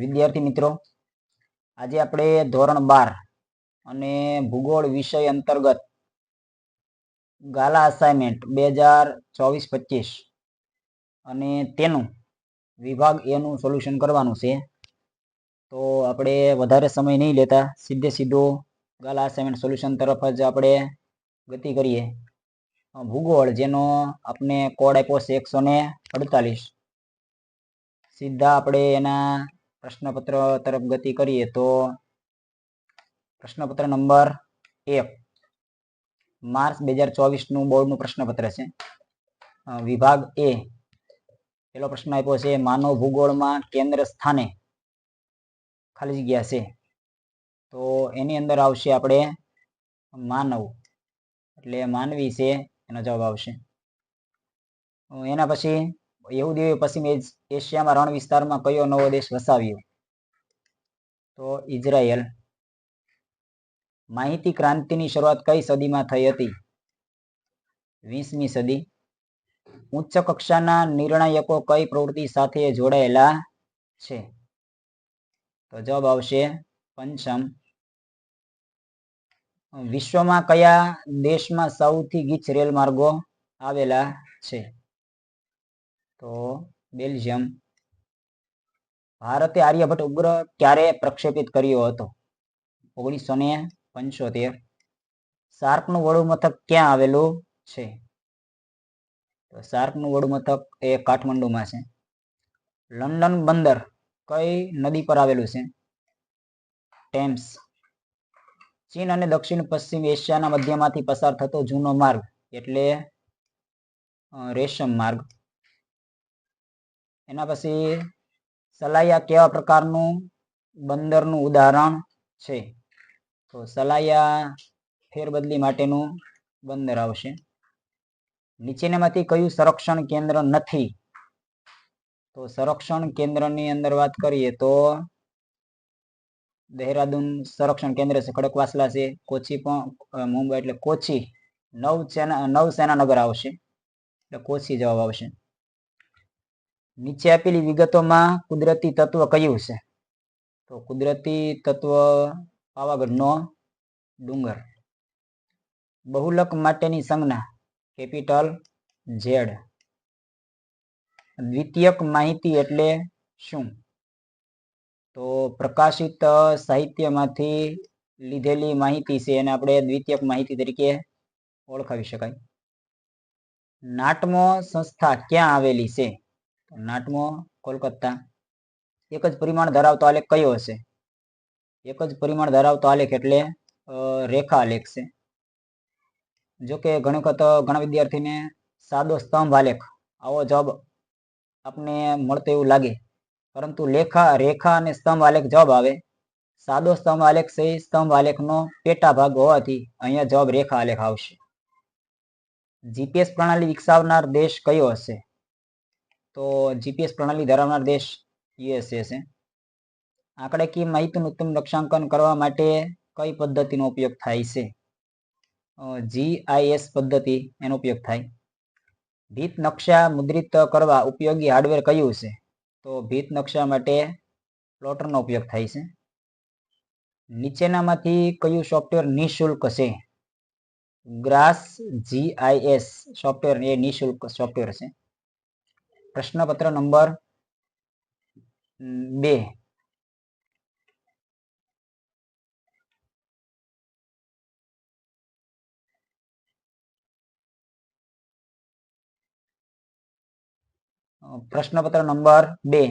વિદ્યાર્થી મિત્રો, આજે આપણે ધોરણ બાર અને ભૂગોળ વિષય અંતર્ગત ગાલા અસાઇનમેન્ટ બે હજાર ચોવીસ પચીસ અને તેનું વિભાગ એનું સોલ્યુશન કરવાનું છે. તો આપણે વધારે સમય નહીં લેતા, સીધે સીધો ગાલા અસાઇનમેન્ટ સોલ્યુશન તરફ જ આપણે ગતિ કરીએ. ભૂગોળ જેનો આપણે કોડ આપ્યો છે એકસો ને અડતાલીસ. સીધા આપણે એના પ્રશ્નપત્ર તરફ ગતિ કરીએ તો પ્રશ્નપત્ર નંબર એક. માર્ચ બે હજાર ચોવીસનું બોર્ડનું પ્રશ્નપત્ર છે. વિભાગ એ. પેલો પ્રશ્ન આપ્યો છે, માનવ ભૂગોળમાં કેન્દ્ર સ્થાને ખાલી જગ્યા છે. તો એની અંદર આવશે આપણે માનવ. એટલે માનવી છે, એનો જવાબ આવશે. એના પછી યહૂદીઓએ પશ્ચિમ એશિયામાં રણ વિસ્તારમાં કયો નવો દેશ વસાવ્યો? તો ઇઝરાયલ. માહિતી ક્રાંતિની શરૂઆત કઈ સદીમાં થઈ હતી? વીસમી સદી. ઉચ્ચ કક્ષાના નિર્ણાયકો કઈ પ્રવૃત્તિ સાથે જોડાયેલા છે? તો જવાબ આવશે પંચમ. વિશ્વમાં કયા દેશમાં સૌથી ગીચ રેલ માર્ગો આવેલા છે? તો બેલ્જિયમ ભારતે આર્યભટ્ટ ઉપગ્રહ ક્યારે પ્રક્ષેપિત કર્યો હતો. ઓગણીસો ને પંચોતેર સાર્કનું વડું મથક ક્યાં આવેલું છે? તો શાર્કનું વડું મથક એ કાઠમંડુમાં છે. લંડન બંદર કઈ નદી પર આવેલું છે? ટેમ્સ ચીન અને દક્ષિણ પશ્ચિમ એશિયાના મધ્યમાંથી પસાર થતો જૂનો માર્ગ એટલે રેશમ માર્ગ. એના પછી સલાયા કેવા પ્રકારનું બંદરનું ઉદાહરણ છે? તો સલાયા ફેરબદલી માટેનું બંદર આવશે. નીચેનામાંથી કયું સંરક્ષણ કેન્દ્ર નથી? તો સંરક્ષણ કેન્દ્રની અંદર વાત કરીએ તો દહેરાદૂન સંરક્ષણ કેન્દ્ર છે ખડકવાસલા છે, કોચી પણ મુંબઈ એટલે કોચી નવ સેના નવ આવશે. એટલે કોચી જવાબ આવશે. નીચે આપેલી વિગતોમાં કુદરતી તત્વ કયું છે? તો કુદરતી તત્વ પાવાગઢનો ડુંગર. બહુલક માટેની સંજ્ઞા, કેપિટલ ઝેડ દ્વિતીયક માહિતી એટલે શું? તો પ્રકાશિત સાહિત્યમાંથી લીધેલી માહિતી છે, એને આપણે દ્વિતીયક માહિતી તરીકે ઓળખાવી શકાય. નાટમો સંસ્થા ક્યાં આવેલી છે? નાટમો કોલકાતા એક જ પરિમાણ ધરાવતો આલેખ કયો હશે? એક જ પરિમાણ ધરાવતો આલેખ એટલે રેખા આલેખ છે. જો કે ઘણી વખત ઘણા વિદ્યાર્થીને સાદો સ્તંભ આલેખ, આવો જવાબ આપને મળતો એવું લાગે. પરંતુ લેખા, રેખા અને સ્તંભ આલેખ જવાબ આવે. સાદો સ્તંભ આલેખ છે સ્તંભ આલેખનો પેટા ભાગ હોવાથી અહીંયા જવાબ રેખા આલેખ આવશે. જીપીએસ પ્રણાલી વિકસાવનાર દેશ કયો હશે? તો જીપીએસ પ્રણાલી ધરાવનાર દેશ યુએસએ છે. આંકડાકીય માહિતીનું ઉત્તમ લક્ષાંકન કરવા માટે કઈ પદ્ધતિનો ઉપયોગ થાય છે? જીઆઈએસ પદ્ધતિ એનો ઉપયોગ થાય. ભીત નકશા મુદ્રિત કરવા ઉપયોગી હાર્ડવેર કયું છે? તો ભીત નકશા માટે પ્લોટરનો ઉપયોગ થાય છે. નીચેનામાંથી કયું સોફ્ટવેર નિઃશુલ્ક છે? ગ્રાસ જીઆઈએસ સોફ્ટવેર એ નિઃશુલ્ક સોફ્ટવેર છે. પ્રશ્નપત્ર નંબર બે. પ્રશ્નપત્ર નંબર બે.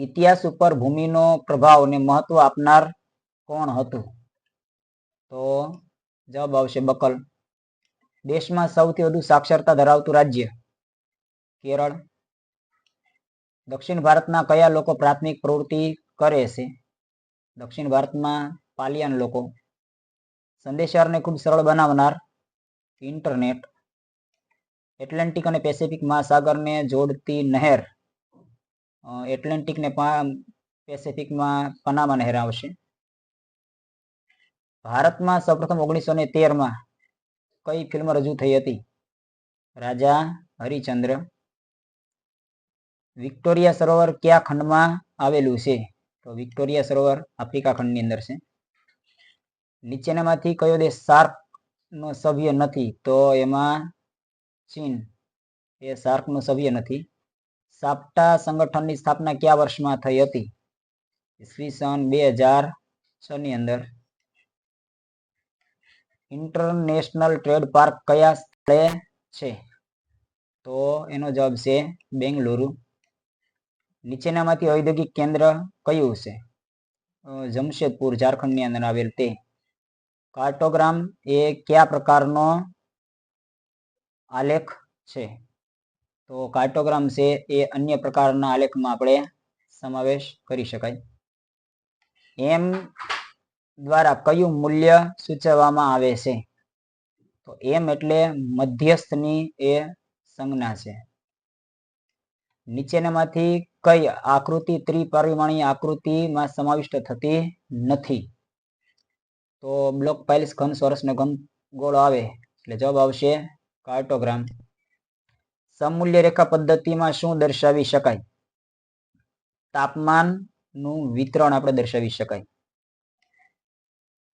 ઇતિહાસ ઉપર ભૂમિનો પ્રભાવ અને મહત્વ આપનાર કોણ હતું? તો જવાબ આવશે બકલ. દેશમાં સૌથી વધુ સાક્ષરતા ધરાવતું રાજ્ય. કેરળ. દક્ષિણ ભારતના કયા લોકો પ્રાથમિક પ્રવૃત્તિ કરે છે? દક્ષિણ ભારતમાં પાલિયાન લોકો. સંદેશારને ખૂબ સરળ બનાવનાર ઇન્ટરનેટ. એટલાન્ટિક અને પેસિફિક મહાસાગરને જોડતી નહેર. એટલાન્ટિકને પેસિફિકમાં પનામા નહેર આવશે. ભારતમાં સૌપ્રથમ ઓગણીસો ને તેરમાં કઈ ફિલ્મ રજૂ થઈ હતી? રાજા હરિચંદ્ર વિક્ટોરિયા સરોવર કયા ખંડમાં આવેલું છે? તો વિક્ટોરિયા સરોવર આફ્રિકા ખંડની અંદર છે. નીચેનામાંથી કયો દેશ સાર્ક નો સભ્ય નથી? તો એમાં ચીન એ સાર્ક નો સભ્ય નથી. સાપ્ટા સંગઠનની સ્થાપના કયા વર્ષમાં થઈ હતી? ઈસવીસન બે હજાર છ ની અંદર. ઇન્ટરનેશનલ ટ્રેડ પાર્ક કયા સ્થળે છે? તો એનો જવાબ છે બેંગલુરુ. નીચેનામાંથી ઔદ્યોગિક કેન્દ્ર કયું છે? જમશેદપુર, ઝારખંડની અંદર આવેલ તે. કાર્ટોગ્રામ એ કયા પ્રકારનો આલેખ છે? તો કાર્ટોગ્રામ છે એ અન્ય પ્રકારના આલેખમાં આપણે સમાવેશ કરી શકાય. એમ દ્વારા કયું મૂલ્ય સૂચવવામાં આવે છે? તો એમ એટલે મધ્યસ્થની એ સંજ્ઞા છે. નીચેનામાંથી કઈ આકૃતિ ત્રિપરિમાણીય આકૃતિમાં સમાવિષ્ટ થતી નથી. તો બ્લોક પાઇલ્સ ઘન સોરસનો ઘન ગોળો આવે, એટલે જવાબ આવશે કાર્ટોગ્રામ સમમૂલ્ય રેખા પદ્ધતિમાં શું દર્શાવી શકાય? તાપમાનનું વિતરણ આપણે દર્શાવી શકાય.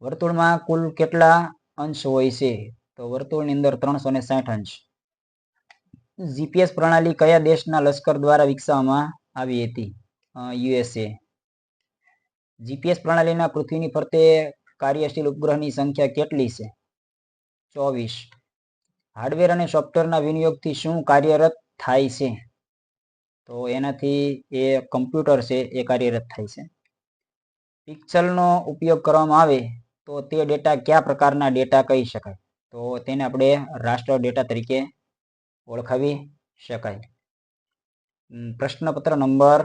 વર્તુળમાં કુલ કેટલા અંશ હોય છે? તો વર્તુળની અંદર ત્રણસો ને સાઠ અંશ. જીપીએસ પ્રણાલી કયા દેશના લશ્કર દ્વારા વિકસાવવામાં આવી હતી. યુએસએ જીપીએસ પ્રણાલીના પૃથ્વીની ફરતે કાર્યશીલ ઉપગ્રહની સંખ્યા કેટલી છે? ચોવીસ. હાર્ડવેર અને સોફ્ટવેરના વિનિયોગથી શું કાર્યરત થાય છે? તો એનાથી એ કમ્પ્યુટર છે, એ કાર્યરત થાય છે. પિક્સલનો ઉપયોગ કરવામાં આવે તો તે ડેટા કયા પ્રકારના ડેટા કહી શકાય? તો તેને આપણે રાષ્ટ્ર ડેટા તરીકે ઓળખાવી શકાય. પ્રશ્નપત્ર નંબર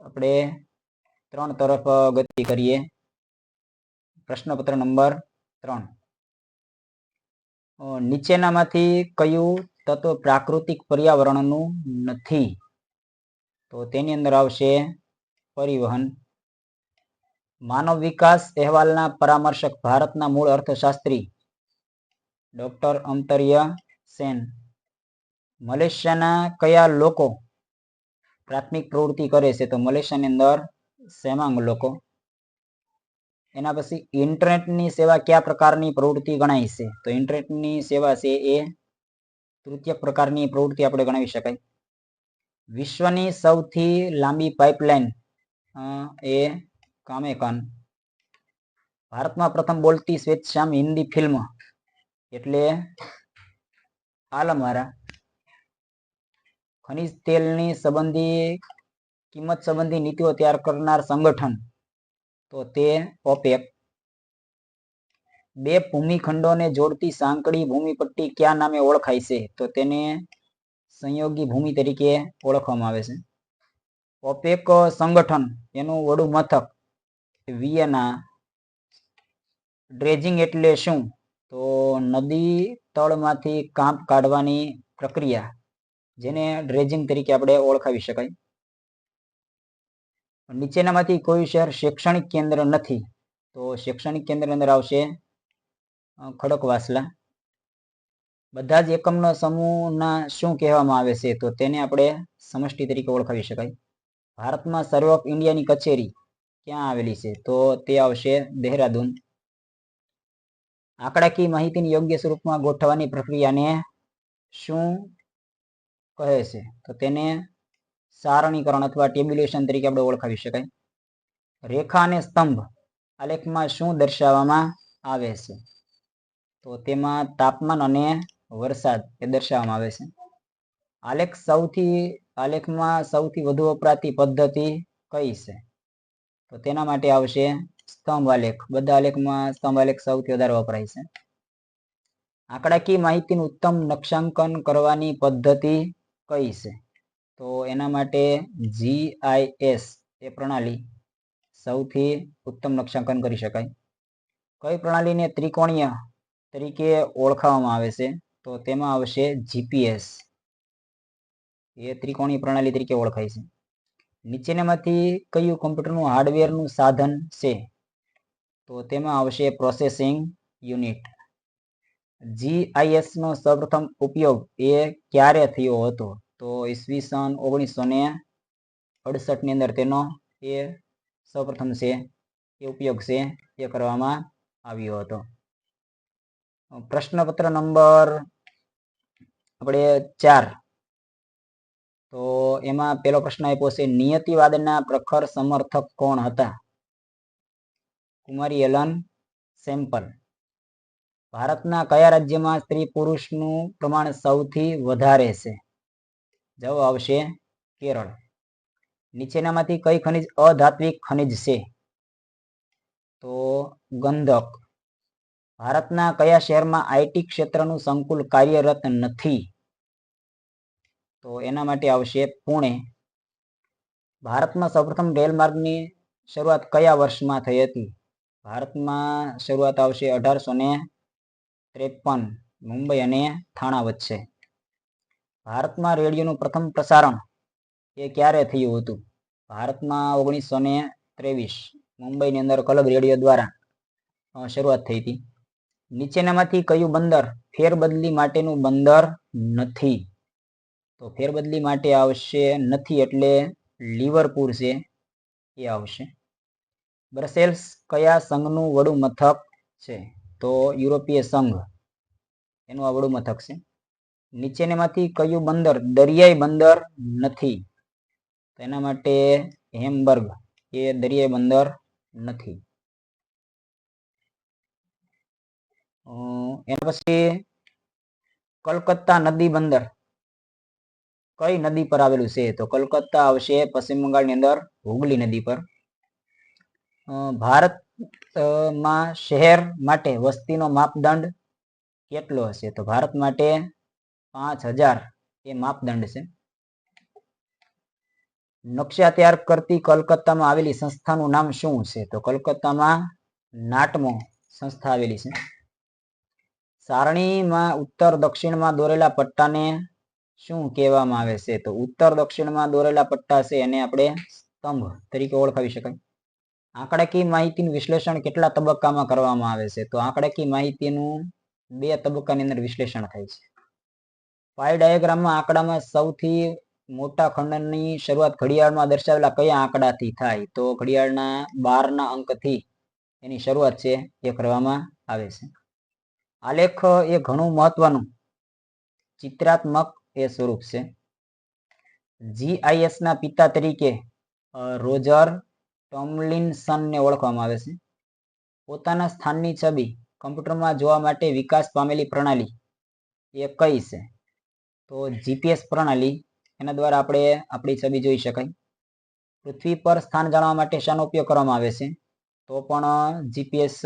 આપણે ત્રણ તરફ ગતિ કરીએ. પ્રશ્નપત્ર નંબર ત્રણ. નીચેનામાંથી કયું તત્વ પ્રાકૃતિક પર્યાવરણનું નથી? તો તેની અંદર આવશે પરિવહન. માનવ વિકાસ અહેવાલના પરામર્શક ભારતના મૂળ અર્થશાસ્ત્રી ડોક્ટર અંતર્ય સેન. મલેશિયાના કયા લોકો પ્રાથમિક પ્રવૃત્તિ કરે છે તો મલેશિયાની અંદર સેમાંગ લોકો. એના પછી ઇન્ટરનેટની સેવા કયા પ્રકારની પ્રવૃત્તિ ગણાય છે? તો ઇન્ટરનેટની સેવા છે એ તૃતીય પ્રકારની પ્રવૃત્તિ આપણે ગણાવી શકાય. વિશ્વની સૌથી લાંબી પાઇપલાઇન એ કામેકાન. ભારતમાં પ્રથમ બોલતી સ્વેચ્છામ હિન્દી ફિલ્મ એટલે આલમવારા ખનિજ તેલની સંબંધી, કિંમત સંબંધી નીતિઓ તૈયાર કરનાર સંગઠન. તો તે ઓપેક. બે ભૂમિખંડોને જોડતી સાંકડી ભૂમિપટ્ટી કયા નામે ઓળખાય છે? તો તેને સંયોગી ભૂમિ તરીકે ઓળખવામાં આવે છે. ઓપેક સંગઠન એનું વડું મથક વિયના ડ્રેજિંગ એટલે શું? તો નદી તળમાંથી કાંપ કાઢવાની પ્રક્રિયા. જેને ડ્રેજિંગ તરીકે આપણે ઓળખાવી શકાય. નીચેનામાંથી કોઈ શહેર શૈક્ષણિક કેન્દ્ર નથી, તો શૈક્ષણિક કેન્દ્ર અંદર આવશે ખડકવાસલા. બધા જ એકમનો સમૂહના શું કહેવામાં આવે છે, તો તેને આપણે સમષ્ટિ તરીકે ઓળખાવી શકાય. ભારતમાં સર્વ ઓફ ઇન્ડિયાની કચેરી ક્યાં આવેલી છે, તો તે આવશે દહેરાદૂન. આંકડાકીય માહિતીની યોગ્ય સ્વરૂપમાં ગોઠવવાની પ્રક્રિયાને શું કહે છે. તો તેને સારણીકરણ અથવા ટેબ્યુલેશન તરીકે આપણે ઓળખાવી શકાય. રેખા અને સ્તંભ આલેખમાં શું દર્શાવવામાં આવે છે? તો તેમાં તાપમાન અને વરસાદ એ દર્શાવવામાં આવે છે. આલેખ સૌથી આલેખમાં સૌથી વધુ વપરાતી પદ્ધતિ કઈ છે? તો તેના માટે આવશે સ્તંભ આલેખ બધા આલેખમાં સ્તંભ આલેખ સૌથી વધારે વપરાય છે. આંકડાકીય માહિતીનું ઉત્તમ નકશાંકન કરવાની પદ્ધતિ કઈ છે? તો એના માટે જીઆઈએસ એ પ્રણાલી સૌથી ઉત્તમ નકશાંકન કરી શકાય. કઈ પ્રણાલીને ત્રિકોણીય તરીકે ઓળખાવવામાં આવે છે? તો તેમાં આવશે જીપીએસ. એ ત્રિકોણીય પ્રણાલી તરીકે ઓળખાય છે. નીચેનામાંથી કયું કમ્પ્યુટરનું હાર્ડવેરનું સાધન છે? તો તેમાં આવશે પ્રોસેસિંગ યુનિટ. જીઆઈએસ નો સૌપ્રથમ ઉપયોગ એ ક્યારે થયો હતો? તો ઈસવીસન ઓગણીસો ને અડસઠની અંદર તેનો એ સૌપ્રથમ છે, એ ઉપયોગ છે, એ કરવામાં આવ્યો હતો. પ્રશ્નપત્ર નંબર આપણે ચાર. તો એમાં પેલો પ્રશ્ન આપ્યો છે, નિયતિવાદના પ્રખર સમર્થક કોણ હતા? કુમારી એલન સેમ્પલ. ભારતના કયા રાજ્યમાં સ્ત્રી પુરુષનું પ્રમાણ સૌથી વધારે છે? જવાબ આવશે કેરળ. નીચેનામાંથી કઈ ખનિજ અધાત્વિક ખનિજ છે? તો ગંધક. ભારતના કયા શહેરમાં આઈટી ક્ષેત્રનું સંકુલ કાર્યરત નથી? તો એના માટે આવશે પુણે. ભારતમાં સૌપ્રથમ રેલ માર્ગની શરૂઆત કયા વર્ષમાં થઈ હતી? ભારતમાં શરૂઆત આવશે અઢારસો ને ત્રેપન, મુંબઈ અને થાણા વચ્ચે. ભારતમાં રેડિયોનું પ્રથમ પ્રસારણ એ ક્યારે થયું હતું? ભારતમાં ઓગણીસો ને ત્રેવીસ, મુંબઈની અંદર કલબ રેડિયો દ્વારા શરૂઆત થઈ હતી. નીચેનામાંથી કયું બંદર ફેરબદલી માટેનું બંદર નથી? તો ફેરબદલી માટે આવશે નથી એટલે લિવરપુર છે, એ આવશે. બ્રસેલ્સ કયા સંઘનું વડું મથક છે? તો યુરોપીય સંઘ એનું આવડું મથક છે. નીચેનામાંથી કયું બંદર, દરિયાઈ બંદર નથી. એના માટે હેમબર્ગ એ દરિયાઈ બંદર નથી. એના પછી કલકત્તા નદી બંદર. કઈ નદી પર આવેલું છે તો કલકત્તા આવશે પશ્ચિમ બંગાળની અંદર હુગલી નદી પર. ભારત માં શહેર માટે વસ્તીનો માપદંડ કેટલો હશે? તો ભારત માટે પાંચ હજાર એ માપદંડ છે. નકશા તૈયાર કરતી કલકત્તામાં આવેલી સંસ્થાનું નામ શું છે? તો કલકત્તામાં નાટમો સંસ્થા આવેલી છે. સારણીમાં ઉત્તર દક્ષિણમાં દોરેલા પટ્ટાને શું કહેવામાં આવે છે? તો ઉત્તર દક્ષિણમાં દોરેલા પટ્ટા છે એને આપણે સ્તંભ તરીકે ઓળખાવી શકાય. આંકડાકીય માહિતીનું વિશ્લેષણ કેટલા તબક્કામાં કરવામાં આવે છે? તો આંકડાકીય માહિતીનું બે તબક્કાની અંદર વિશ્લેષણ થાય છે. પાય ડાયાગ્રામમાં આંકડામાં સૌથી મોટા ખંડની શરૂઆત ઘડિયાળમાં દર્શાવેલા કયા આંકડાથી થાય? તો ઘડિયાળના બારના અંકથી એની શરૂઆત છે, એ કરવામાં આવે છે. આલેખ એ ઘણું મહત્વનું. ચિત્રાત્મક એ સ્વરૂપ છે. જીઆઈએસ ના પિતા તરીકે રોજર ટોમલિન્સનને ઓળખવામાં આવે છે. પોતાના સ્થાનની છબી કમ્પ્યુટરમાં જોવા માટે વિકાસ પામેલી પ્રણાલી એ કઈ છે? તો જીપીએસ પ્રણાલી, એના દ્વારા આપણે આપણી છબી જોઈ શકાય. પૃથ્વી પર સ્થાન જાણવા માટે શાનો ઉપયોગ કરવામાં આવે છે. તો પણ જીપીએસ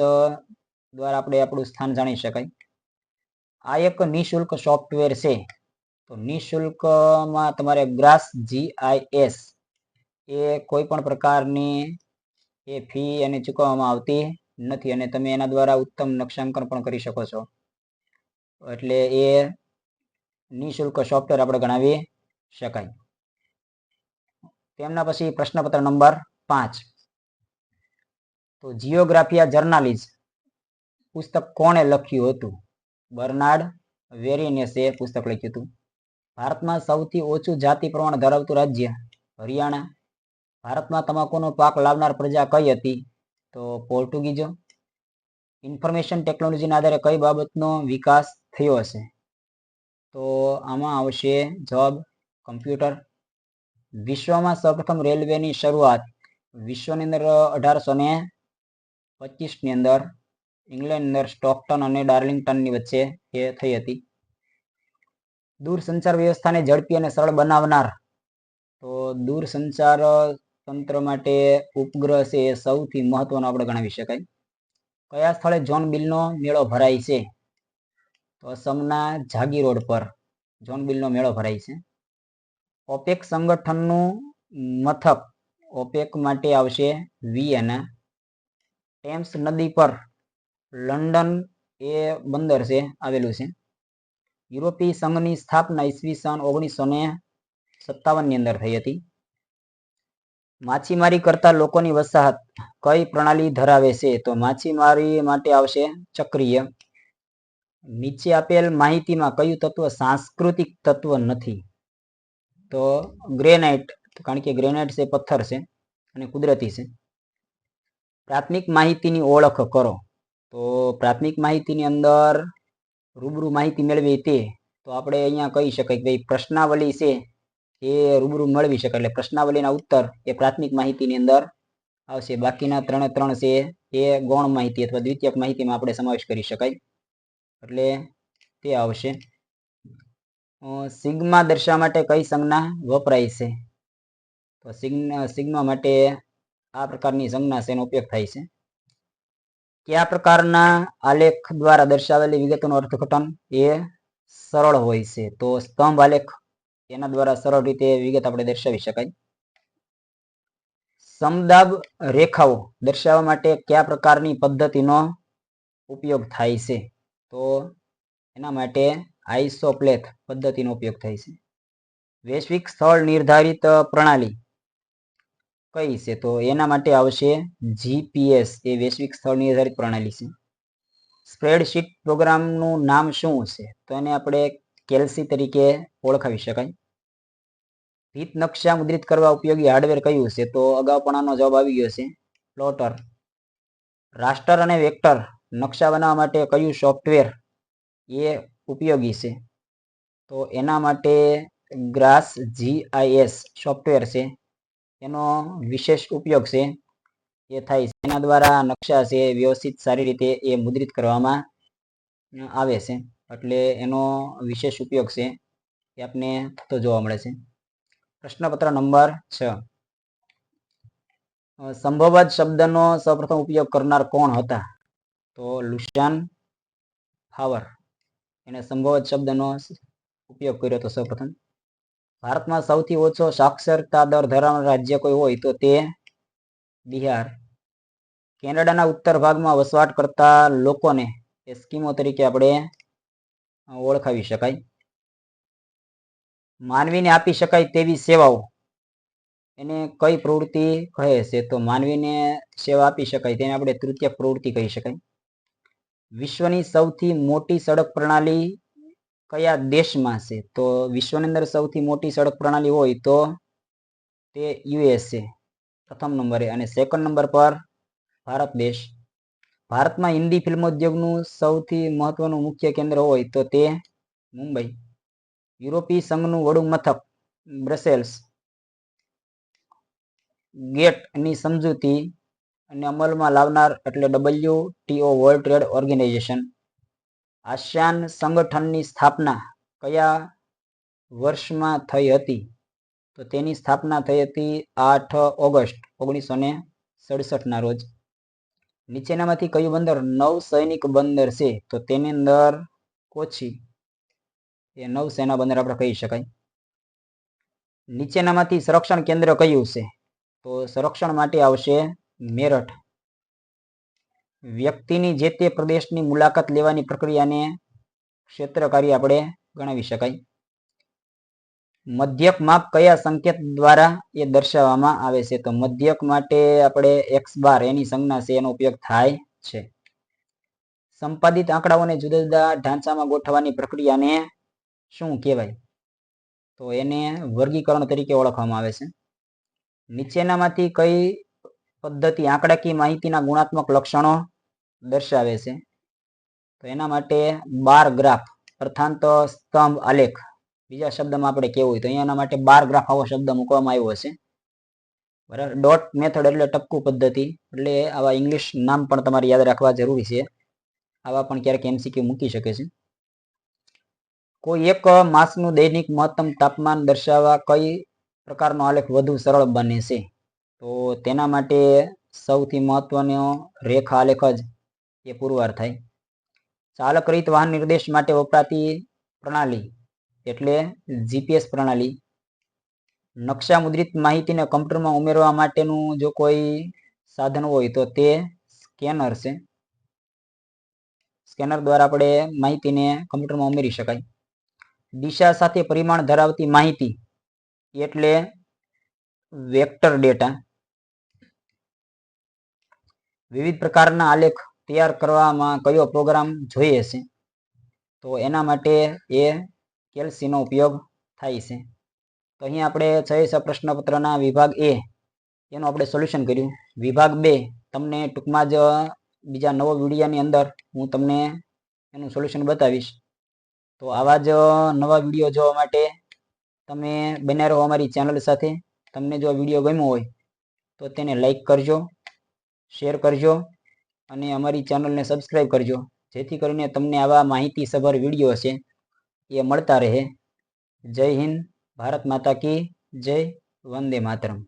દ્વારા આપણે આપણું સ્થાન જાણી શકાય. આ એક નિઃશુલ્ક સોફ્ટવેર છે. તો નિઃશુલ્કમાં તમારે ગ્રાસ જીઆઈએસ એ કોઈ પણ પ્રકારની એ ફી એને ચૂકવવામાં આવતી નથી અને તમે એના દ્વારા ઉત્તમ નકશાંકન પણ કરી શકો છો. એટલે એ નિઃશુલ્ક સોફ્ટવેર આપણે ગણાવી શકાય. તેમના પછી પ્રશ્નપત્ર નંબર પાંચ. તો જીઓગ્રાફિયા જર્નાલિઝ પુસ્તક કોણે લખ્યું હતું? બર્નાર્ડ વેરિનેસે પુસ્તક લખ્યું હતું. ભારતમાં સૌથી ઓછું જાતિ પ્રમાણ ધરાવતું રાજ્ય હરિયાણા ભારતમાં તમાકુનો પાક લાવનાર પ્રજા કઈ હતી? તો પોર્ટુગીઝો ઇન્ફોર્મેશન ટેકનોલોજીના આધારે કઈ બાબતનો વિકાસ થયો હશે? તો આમાં આવશે જવાબ કમ્પ્યુટર. વિશ્વમાં સૌપ્રથમ રેલવેની શરૂઆત વિશ્વની અંદર અઢારસો ને પચીસની અંદર ઇંગ્લેન્ડની અંદર સ્ટોકટન અને ડાર્લિંગટનની વચ્ચે એ થઈ હતી. દૂરસંચાર વ્યવસ્થાને ઝડપી અને સરળ બનાવનાર. તો દૂરસંચાર તંત્ર માટે ઉપગ્રહ છે એ સૌથી મહત્વનો આપણે ગણાવી શકાય. કયા સ્થળે જોન બિલનો મેળો ભરાય છે? તો અસમના જાગી રોડ પર જોન બિલનો મેળો ભરાય છે. ઓપેક સંગઠનનું મથક ઓપેક માટે આવશે વિયેના ટેમ્સ નદી પર લંડન એ બંદર છે, આવેલું છે. યુરોપીય સંઘની સ્થાપના ઈસવીસન ઓગણીસો ને સત્તાવનની અંદર થઈ હતી. માછીમારી કરતા લોકોની વસાહત કઈ પ્રણાલી ધરાવે છે? તો માછીમારી માટે આવશે ચક્રીય. નીચે આપેલ માહિતીમાં કયું તત્વ સાંસ્કૃતિક તત્વ નથી? તો ગ્રેનાઇટ કારણ કે ગ્રેનાઇટ છે, પથ્થર છે અને કુદરતી છે. પ્રાથમિક માહિતીની ઓળખ કરો. તો પ્રાથમિક માહિતીની અંદર રૂબરૂ માહિતી મેળવી તે, તો આપણે અહીંયા કહી શકાય કે પ્રશ્નાવલી છે એ રૂબરૂ મેળવી શકે એટલે પ્રશ્નાવલીના ઉત્તર એ પ્રાથમિક માહિતીની અંદર આવશે. બાકીના ત્રણે ત્રણ છે એ ગૌણ માહિતી અથવા દ્વિતીયક માહિતીમાં આપણે સમાવેશ કરી શકાય. એટલે તે આવશે. સિગ્મા દર્શાવવા માટે કઈ સંજ્ઞા વપરાય છે? તો સિગ્મા માટે આ પ્રકારની સંજ્ઞા છે એનો ઉપયોગ થાય છે. કયા પ્રકારના આલેખ દ્વારા દર્શાવેલી વિગતોનું અર્થઘટન એ સરળ હોય છે? તો સ્તંભ આલેખ એના દ્વારા સરળ રીતે વિગત આપણે દર્શાવી શકાય. સમદાબ રેખાઓ દર્શાવવા માટે કયા પ્રકારની પદ્ધતિનો ઉપયોગ થાય છે? તો એના માટે આઈસોપ્લેથ પદ્ધતિનો ઉપયોગ થાય છે. વૈશ્વિક સ્થળ નિર્ધારિત પ્રણાલી કઈ છે? તો એના માટે આવશે જીપીએસ, એ વૈશ્વિક સ્થળ નિર્ધારિત પ્રણાલી છે. સ્પ્રેડશીટ પ્રોગ્રામનું નામ શું છે? તો એને આપણે કેલ્સી તરીકે ઓળખાવી શકાય. ભીત નકશા મુદ્રિત કરવા ઉપયોગી હાર્ડવેર કયું છે તો અગાઉ પણ આનો જવાબ આવી ગયો છે પ્લોટર રાસ્ટર અને વેક્ટર નકશા બનાવવા માટે કયું સોફ્ટવેર એ ઉપયોગી છે? તો એના માટે ગ્રાસ જીઆઈએસ સોફ્ટવેર છે, એનો વિશેષ ઉપયોગ છે, એ થાય છે. એના દ્વારા નકશા છે વ્યવસ્થિત સારી રીતે એ મુદ્રિત કરવામાં આવે છે. એટલે એનો વિશેષ ઉપયોગ છે એ આપને થતો જોવા મળે છે. પ્રશ્નપત્ર નંબર છ. સંભવત શબ્દનો સૌપ્રથમ ઉપયોગ કરનાર કોણ હતા? તો લુશાન ફાવર એને સંભવત શબ્દનો ઉપયોગ કર્યો હતો સૌપ્રથમ. ભારતમાં સૌથી ઓછો સાક્ષરતા દર ધરાવનાર રાજ્ય કોઈ હોય તો તે બિહાર. કેનેડાના ઉત્તર ભાગમાં વસવાટ કરતા લોકોને એસ્કિમો તરીકે આપણે ઓળખાવી શકાય. માનવીને આપી શકાય તેવી સેવાઓ. એને કઈ પ્રવૃત્તિ કહે છે? તો માનવીને સેવા આપી શકાય. તેને આપણે તૃતીય પ્રવૃત્તિ કહી શકાય. વિશ્વની સૌથી મોટી સડક પ્રણાલી કયા દેશમાં છે? તો વિશ્વની અંદર સૌથી મોટી સડક પ્રણાલી હોય તો તે યુએસ છે પ્રથમ નંબરે અને સેકન્ડ નંબર પર ભારત દેશ. ભારતમાં હિન્દી ફિલ્મોદ્યોગનું સૌથી મહત્વનું મુખ્ય કેન્દ્ર હોય તો તે મુંબઈ. યુરોપીય સંઘનું વડું મથક, બ્રસેલ્સ. ગેટની સમજૂતી અને અમલમાં લાવનાર એટલે W TO world trade organization. ASEAN સંગઠનની સ્થાપના કયા વર્ષમાં થઈ હતી? તો તેની સ્થાપના થઈ હતી આઠ ઓગસ્ટ ઓગણીસો ને સડસઠના રોજ. નીચેનામાંથી કયું બંદર નવ સૈનિક બંદર છે? તો તેની અંદર કોચી. એ નૌસેના બંદર આપણે કહી શકાય. નીચેનામાંથી સંરક્ષણ કેન્દ્ર કયું છે? તો સંરક્ષણ માટે આવશે મેરઠ. વ્યક્તિની જે તે પ્રદેશની મુલાકાત લેવાની પ્રક્રિયાને ક્ષેત્ર કાર્ય આપણે ગણાવી શકાય. મધ્યક માપ કયા સંકેત દ્વારા એ દર્શાવવામાં આવે છે? તો મધ્યક માટે આપણે એક્સ બાર એની સંજ્ઞા છે, એનો ઉપયોગ થાય છે. સંપાદિત આંકડાઓને જુદા જુદા ઢાંચામાં ગોઠવવાની પ્રક્રિયાને શું કહેવાય? તો એને વર્ગીકરણ તરીકે ઓળખવામાં આવે છે. નીચેનામાંથી કઈ પદ્ધતિ આંકડાકીય માહિતીના ગુણાત્મક લક્ષણો દર્શાવે છે? તો એના માટે બાર ગ્રાફ અર્થાંત સ્તંભ આલેખ બીજા શબ્દમાં આપણે કેવું હોય તો અહીંયાના માટે બાર ગ્રાફ આવો શબ્દ મૂકવામાં આવ્યો છે બરાબર? ડોટ મેથડ એટલે ટપકું પદ્ધતિ. એટલે આવા ઇંગ્લિશ નામ પણ તમારે યાદ રાખવા જરૂરી છે. આવા પણ ક્યારેક એમસીક્યુ મૂકી શકે છે. કોઈ એક માસનું દૈનિક મહત્તમ તાપમાન દર્શાવવા કઈ પ્રકારનો આલેખ વધુ સરળ બને છે? તો તેના માટે સૌથી મહત્વનો રેખા આલેખ જ એ પુરવાર થાય. ચાલક રીત વાહન નિર્દેશ માટે વપરાતી પ્રણાલી. એટલે જીપીએસ પ્રણાલી. નકશા મુદ્રિત માહિતીને કમ્પ્યુટરમાં ઉમેરવા માટેનું જો કોઈ સાધન હોય તો તે સ્કેનર છે. સ્કેનર દ્વારા આપણે માહિતીને કમ્પ્યુટરમાં ઉમેરી શકાય. દિશા સાથે પરિમાણ ધરાવતી માહિતી એટલે વેક્ટર ડેટા. વિવિધ પ્રકારના આલેખ તૈયાર કરવામાં કયો પ્રોગ્રામ જોઈએ છે? તો એના માટે એ કેલ્સીનો ઉપયોગ થાય છે. તો અહીં આપણે છ પ્રશ્નપત્રના વિભાગ એ. એનું આપણે સોલ્યુશન કર્યું. વિભાગ બે, તમને ટૂંકમાં જ બીજા નવો વિડીયોની અંદર હું તમને એનું સોલ્યુશન બતાવીશ. તો આવા જ નવા વીડિયો જોવા માટે તમે બન્યા રહો અમારી ચેનલ સાથે. તમને જો વીડિયો ગમ્યો હોય, તો તેને લાઈક કરજો, શેર કરજો અને અમારી ચેનલને સબસ્ક્રાઈબ કરજો. જેથી કરીને તમને આવા માહિતીસભર વીડિયો છે એ મળતા રહે. જય હિન્દ ભારત માતા કી જય વંદે માતરમ.